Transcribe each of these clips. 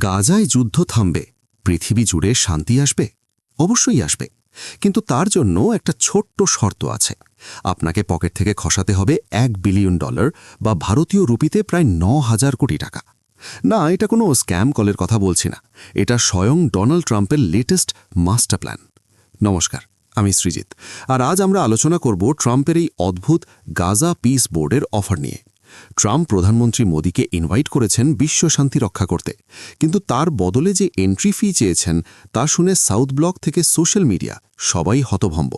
গাজায় যুদ্ধ থামবে, পৃথিবী জুড়ে শান্তি আসবে, অবশ্যই আসবে। কিন্তু তার জন্য একটা ছোট্ট শর্ত আছে। আপনাকে পকেট থেকে খসাতে হবে এক বিলিয়ন ডলার বা ভারতীয় রুপিতে প্রায় ন হাজার কোটি টাকা। না, এটা কোনো স্ক্যাম কলের কথা বলছি না। এটা স্বয়ং ডোনাল্ড ট্রাম্পের লেটেস্ট মাস্টার প্ল্যান। নমস্কার, আমি সৃজিত। আর আজ আমরা আলোচনা করব ট্রাম্পের এই অদ্ভুত গাজা পিস বোর্ডের অফার নিয়ে। ট্রাম্প প্রধানমন্ত্রী মোদীকে ইনভাইট করেছেন বিশ্ব শান্তি রক্ষা করতে। কিন্তু তার বদলে যে এন্ট্রি ফি চেয়েছেন, তা শুনে সাউথ ব্লক থেকে সোশ্যাল মিডিয়া সবাই হতভম্ব।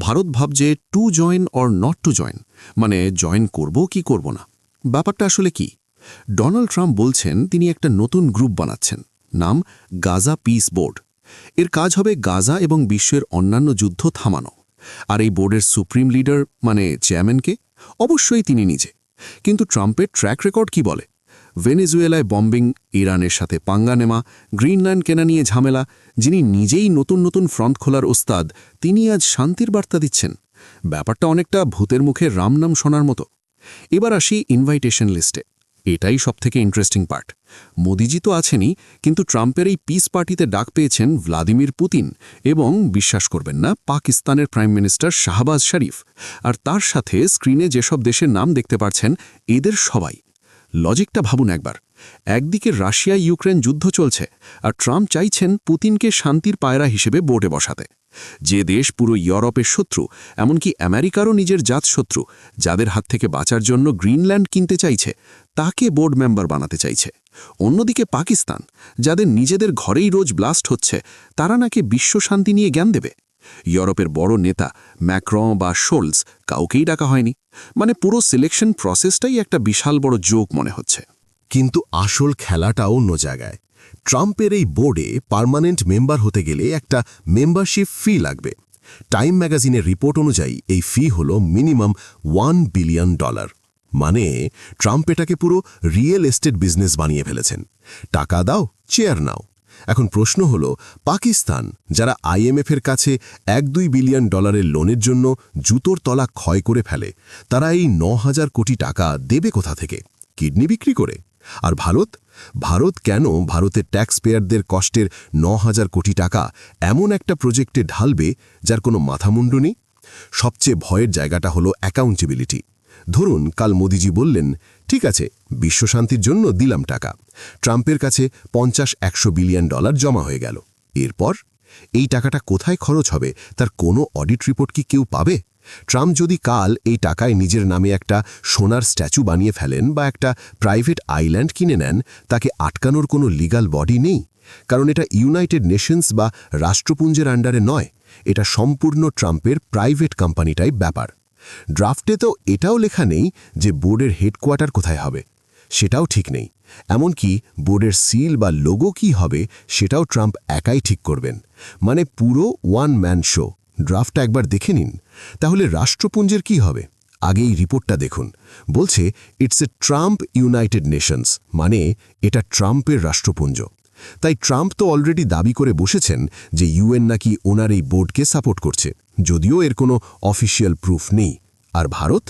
ভারত ভাবছে to join or not to join মানে জয়েন করব কি করব না। ব্যাপারটা আসলে কি? ডোনাল্ড ট্রাম্প বলছেন, তিনি একটা নতুন গ্রুপ বানাচ্ছেন, নাম গাজা পিস বোর্ড। এর কাজ হবে গাজা এবং বিশ্বের অন্যান্য যুদ্ধ থামানো। আর এই বোর্ডের সুপ্রিম লিডার মানে চেয়ারম্যানকে অবশ্যই তিনি নিজে। কিন্তু ট্রাম্পের ট্র্যাক রেকর্ড কি বলে? ভেনেজুয়েলায় বম্বিং ইরানের সাথে পাঙ্গা নেমা, গ্রিনল্যান্ড কেনা নিয়ে ঝামেলা, যিনি নিজেই নতুন নতুন ফ্রন্ট খোলার ওস্তাদ, তিনি আজ শান্তির বার্তা দিচ্ছেন। ব্যাপারটা অনেকটা ভূতের মুখে রামনাম শোনার মতো। এবার আসি ইনভাইটেশন লিস্টে এটাই সবথেকে ইন্টারেস্টিং পার্ট মোদিজি তো আছেনই, কিন্তু ট্রাম্পের এই পিস পার্টিতে ডাক পেয়েছেন ভ্লাদিমির পুতিন এবং, বিশ্বাস করবেন না, পাকিস্তানের প্রাইম মিনিস্টার শাহবাজ শরীফ। আর তার সাথে স্ক্রিনে যেসব দেশের নাম দেখতে পাচ্ছেন এদের সবাই। লজিকটা ভাবুন একবার। একদিকে রাশিয়া ইউক্রেন যুদ্ধ চলছে, আর ট্রাম্প চাইছেন পুতিনকে শান্তির পায়রা হিসেবে বোর্ডে বসাতে। যে দেশ পুরো ইউরোপের শত্রু, এমনকি আমেরিকারও নিজের জাত শত্রু, যাদের হাত থেকে বাঁচার জন্য গ্রিনল্যান্ড কিনতে চাইছে, তাকে বোর্ড মেম্বার বানাতে চাইছে। অন্যদিকে পাকিস্তান, যাদের নিজেদের ঘরেই রোজ ব্লাস্ট হচ্ছে, তারা নাকি বিশ্ব শান্তি নিয়ে জ্ঞান দেবে। ইউরোপের বড় নেতা ম্যাক্র বা শোলস কাউকেই ডাকা হয়নি। মানে পুরো সিলেকশন প্রসেসটাই একটা বিশাল বড় যোগ মনে হচ্ছে। কিন্তু আসল খেলাটা অন্য জায়গায়। ট্রাম্পের এই বোর্ডে পার্মানেন্ট মেম্বার হতে গেলে একটা মেম্বারশিপ ফি লাগবে। টাইম ম্যাগাজিনের রিপোর্ট অনুযায়ী এই ফি হল মিনিমাম ওয়ান বিলিয়ন ডলার। মানে ট্রাম্প এটাকে পুরো রিয়েল এস্টেট বিজনেস বানিয়ে ফেলেছেন। টাকা দাও, চেয়ার নাও। এখন প্রশ্ন হল, পাকিস্তান, যারা আইএমএফের কাছে এক দুই বিলিয়ন ডলারের লোনের জন্য জুতোর তলা ক্ষয় করে ফেলে, তারা এই ন হাজার কোটি টাকা দেবে কোথা থেকে? কিডনি বিক্রি করে? আর ভারত? ভারত কেন ভারতের ট্যাক্স পেয়ারদের কষ্টের ন হাজার কোটি টাকা এমন একটা প্রজেক্টে ঢালবে যার কোনো মাথামুন্ডু নেই? সবচেয়ে ভয়ের জায়গাটা হলো অ্যাকাউন্টেবিলিটি ধরুন, কাল মোদিজি বললেন, ঠিক আছে বিশ্বশান্তির জন্য দিলাম টাকা। ট্রাম্পের কাছে পঞ্চাশ একশো বিলিয়ন ডলার জমা হয়ে গেল। এরপর? এই টাকাটা কোথায় খরচ হবে? তার কোনো অডিট রিপোর্ট কি কেউ পাবে? ট্রাম্প যদি কাল এই টাকায় নিজের নামে একটা সোনার স্ট্যাচু বানিয়ে ফেলেন বা একটা প্রাইভেট আইল্যান্ড কিনে নেন, তাকে আটকানোর কোনো লিগাল বডি নেই। কারণ এটা ইউনাইটেড নেশনস বা রাষ্ট্রপুঞ্জের আন্ডারে নয়। এটা সম্পূর্ণ ট্রাম্পের প্রাইভেট কোম্পানিটাই ব্যাপার। ড্রাফটে তো এটাও লেখা নেই যে বোর্ডের হেডকোয়ার্টার কোথায় হবে। সেটাও ঠিক নেই। এমনকি বোর্ডের সিল বা লোগো কি হবে, সেটাও ট্রাম্প একাই ঠিক করবেন। মানে পুরো ওয়ান ম্যান শো। ড্রাফটটা একবার দেখে নিন, তাহলে রাষ্ট্রপুঞ্জের কি হবে? আগে এই রিপোর্টটা দেখুন। বলছে it's a Trump United Nations মানে এটা ট্রাম্পের রাষ্ট্রপুঞ্জ। তাই ট্রাম্প তো অলরেডি দাবি করে বসেছেন যে ইউএন নাকি ওনার এই বোর্ডকে সাপোর্ট করছে। যদিও এর কোনো অফিসিয়াল প্রুফ নেই। আর ভারত?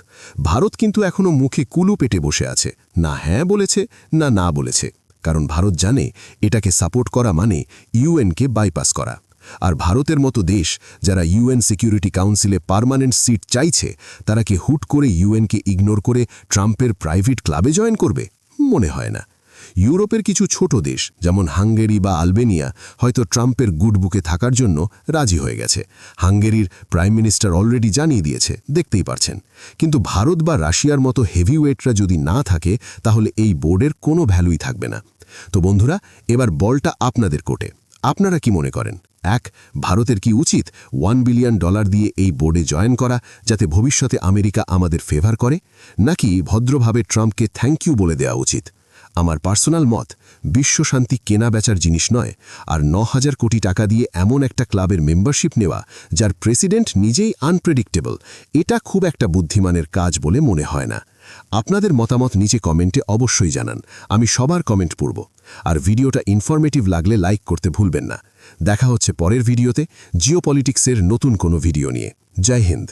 ভারত কিন্তু এখনও মুখে কুলু পেটে বসে আছে। না হ্যাঁ বলেছে, না না বলেছে। কারণ ভারত জানে এটাকে সাপোর্ট করা মানে ইউএনকে বাইপাস করা। আর ভারতের মতো দেশ যারা ইউএন সিকিউরিটি কাউন্সিলে পার্মানেন্ট সিট চাইছে, তারা কি হুট করে ইউএনকে ইগনোর করে ট্রাম্পের প্রাইভেট ক্লাবে জয়েন করবে? মনে হয় না। ইউরোপের কিছু ছোট দেশ, যেমন হাঙ্গেরি বা আলবেনিয়া, হয়তো ট্রাম্পের গুড বুকে থাকার জন্য রাজি হয়ে গেছে। হাঙ্গেরির প্রাইম মিনিস্টার অলরেডি জানিয়ে দিয়েছে, দেখতেই পারছেন। কিন্তু ভারত বা রাশিয়ার মতো হেভিওয়েটরা যদি না থাকে, তাহলে এই বোর্ডের কোনো ভ্যালুই থাকবে না। তো বন্ধুরা, এবার বলটা আপনাদের কোটে আপনারা কি মনে করেন? এক, ভারতের কি উচিত ওয়ান বিলিয়ন ডলার দিয়ে এই বোর্ডে জয়েন করা, যাতে ভবিষ্যতে আমেরিকা আমাদের ফেভার করে? নাকি ভদ্রভাবে ট্রাম্পকে থ্যাংক ইউ বলে দেওয়া উচিত? আমার পার্সোনাল মত বিশ্বশান্তি কেনা বেচার জিনিস নয়, আর ন হাজার কোটি টাকা দিয়ে এমন একটা ক্লাবের মেম্বারশিপ নেওয়া, যার প্রেসিডেন্ট নিজেই আনপ্রেডিক্টেবল এটা খুব একটা বুদ্ধিমানের কাজ বলে মনে হয় না। আপনাদের মতামত নিচে কমেন্টে অবশ্যই জানান। আমি সবার কমেন্ট পড়ব। আর ভিডিওটা ইনফরমেটিভ লাগলে লাইক করতে ভুলবেন না। দেখা হচ্ছে পরের ভিডিওতে। জিও নতুন কোনো ভিডিও নিয়ে। জয় হিন্দ।